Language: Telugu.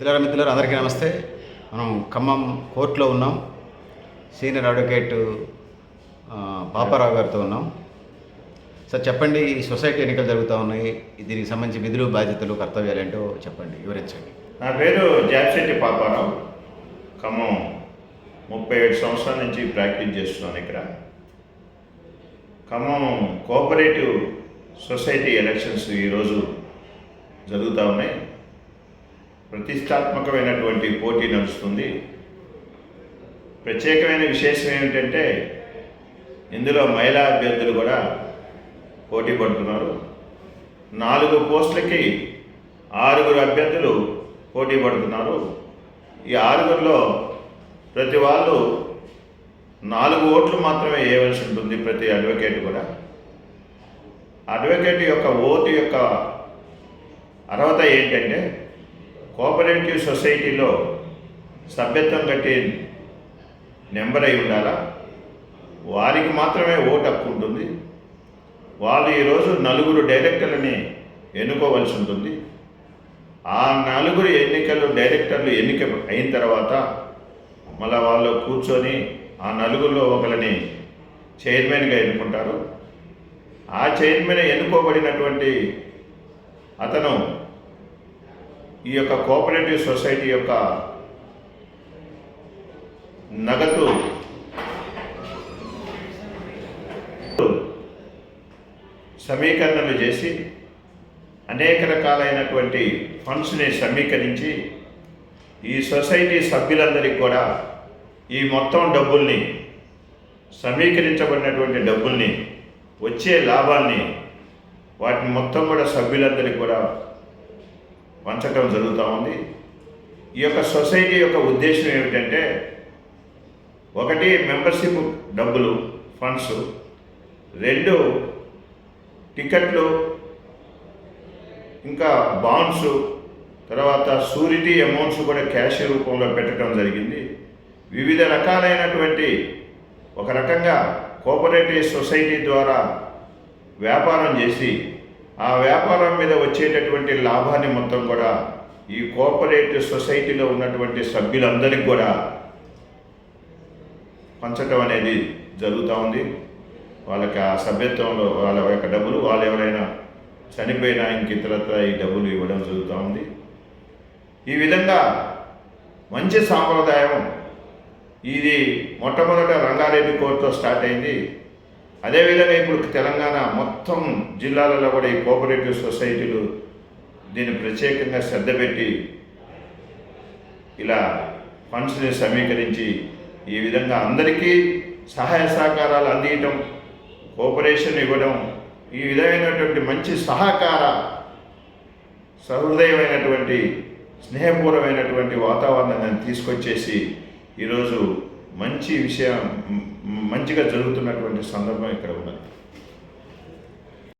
మిత్రులారా మిత్రులారా అందరికీ నమస్తే. మనం ఖమ్మం కోర్టులో ఉన్నాం. సీనియర్ అడ్వకేట్ పాపారావు గారితో ఉన్నాం. సార్ చెప్పండి ఈ సొసైటీ ఎన్నికలు జరుగుతూ ఉన్నాయి. దీనికి సంబంధించి విధులు బాధ్యతలు కర్తవ్యాలు ఏంటో చెప్పండి వివరించండి. నా పేరు జాబ్శెట్టి పాపారావు. ఖమ్మం ముప్పై ఏడు సంవత్సరాల నుంచి ప్రాక్టీస్ చేస్తున్నాను ఇక్కడ. ఖమ్మం కోఆపరేటివ్ సొసైటీ ఎలక్షన్స్ ఈరోజు జరుగుతూ ఉన్నాయి. ప్రతిష్టాత్మకమైనటువంటి పోటీ నడుస్తుంది. ప్రత్యేకమైన విశేషం ఏమిటంటే ఇందులో మహిళా అభ్యర్థులు కూడా పోటీ పడుతున్నారు. నాలుగు పోస్టులకి ఆరుగురు అభ్యర్థులు పోటీ పడుతున్నారు. ఈ ఆరుగురిలో ప్రతి వాళ్ళు నాలుగు ఓట్లు మాత్రమే వేయవలసి ఉంటుంది ప్రతి అడ్వకేట్ కూడా. అడ్వకేట్ యొక్క ఓటు యొక్క అర్హత ఏంటంటే కోఆపరేటివ్ సొసైటీలో సభ్యత్వం కట్టి నెంబర్ అయి ఉండాలా? వారికి మాత్రమే ఓటు హక్కు ఉంటుంది. వాళ్ళు ఈరోజు నలుగురు డైరెక్టర్లని ఎన్నుకోవాల్సి ఉంటుంది. ఆ నలుగురు ఎన్నికలు డైరెక్టర్లు ఎన్నిక అయిన తర్వాత మళ్ళీ వాళ్ళు కూర్చొని ఆ నలుగురిలో ఒకరిని చైర్మన్గా ఎన్నుకుంటారు. ఆ చైర్మన్ ఎన్నుకోబడినటువంటి అతను ఈ యొక్క కోఆపరేటివ్ సొసైటీ యొక్క నగదు సమీకరణలు చేసి అనేక రకాలైనటువంటి ఫండ్స్ని సమీకరించి ఈ సొసైటీ సభ్యులందరికీ కూడా ఈ మొత్తం డబ్బుల్ని సమీకరించబడినటువంటి డబ్బుల్ని వచ్చే లాభాల్ని వాటిని మొత్తం కూడా సభ్యులందరికీ కూడా పంచటం జరుగుతూ ఉంది. ఈ యొక్క సొసైటీ యొక్క ఉద్దేశం ఏమిటంటే ఒకటి మెంబర్షిప్ డబ్బులు ఫండ్స్ రెండు టికెట్లు ఇంకా బాండ్స్ తర్వాత సూరిటీ అమౌంట్స్ కూడా క్యాష్ రూపంలో పెట్టడం జరిగింది. వివిధ రకాలైనటువంటి ఒక రకంగా కోఆపరేటివ్ సొసైటీ ద్వారా వ్యాపారం చేసి ఆ వ్యాపారం మీద వచ్చేటటువంటి లాభాన్ని మొత్తం కూడా ఈ కోఆపరేటివ్ సొసైటీలో ఉన్నటువంటి సభ్యులందరికీ కూడా పంచటం అనేది జరుగుతూ ఉంది. వాళ్ళకి ఆ సభ్యత్వంలో వాళ్ళ యొక్క డబ్బులు వాళ్ళు ఎవరైనా చనిపోయినా ఇంక ఇతరత్ర ఈ డబ్బులు ఇవ్వడం జరుగుతూ ఉంది. ఈ విధంగా మంచి సాంప్రదాయం ఇది మొట్టమొదట రంగారెడ్డి కోర్టుతో స్టార్ట్ అయింది. అదేవిధంగా ఇప్పుడు తెలంగాణ మొత్తం జిల్లాలలో కూడా ఈ కోఆపరేటివ్ సొసైటీలు దీన్ని ప్రత్యేకంగా శ్రద్ధ పెట్టి ఇలా ఫండ్స్ని సమీకరించి ఈ విధంగా అందరికీ సహాయ సహకారాలు అందించడం కోఆపరేషన్ ఇవ్వడం ఈ విధమైనటువంటి మంచి సహకార సహృదయమైనటువంటి స్నేహపూర్వమైనటువంటి వాతావరణాన్ని తీసుకొచ్చేసి ఈరోజు మంచి విషయం మంచిగా జరుగుతున్నటువంటి సందర్భం ఇక్కడ ఉన్నది.